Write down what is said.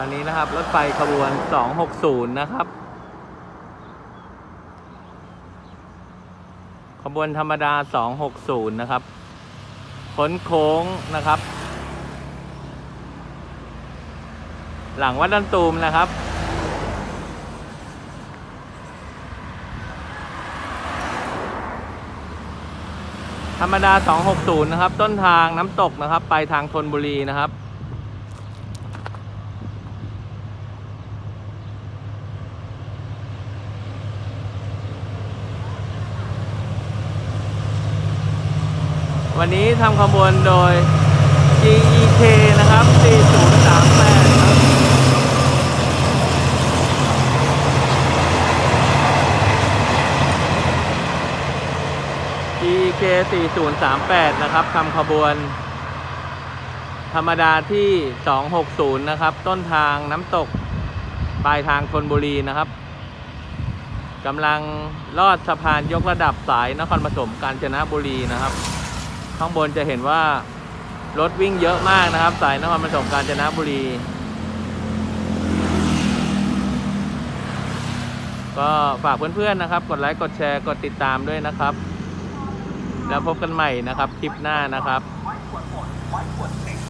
ตอนนี้นะครับ รถไฟขบวน 260 นะครับ ขบวนธรรมดา 260 นะครับพ้นโค้งนะครับ หลังวัดดันตูมนะครับธรรมดา 260 นะครับ ต้นทางน้ำตกนะครับ ไปทางธนบุรีนะครับ วันนี้ทำขบวนโดย GEK นะครับ 4038 ครับ GEK 4038 นะครับทำขบวน ธรรมดาที่ 260 นะครับ ต้นทางน้ำตก ปลายทางธนบุรีนะครับกำลังลอดสะพานยกระดับสายนครปฐมกาญจนบุรีนะครับ ข้างบนจะเห็นว่ารถวิ่งเยอะมากนะครับ สายนครปฐมกาญจนบุรี ก็ฝากเพื่อนๆนะครับ กดไลค์กดแชร์กดติดตามด้วยนะครับ แล้วพบกันใหม่นะครับ คลิปหน้านะครับ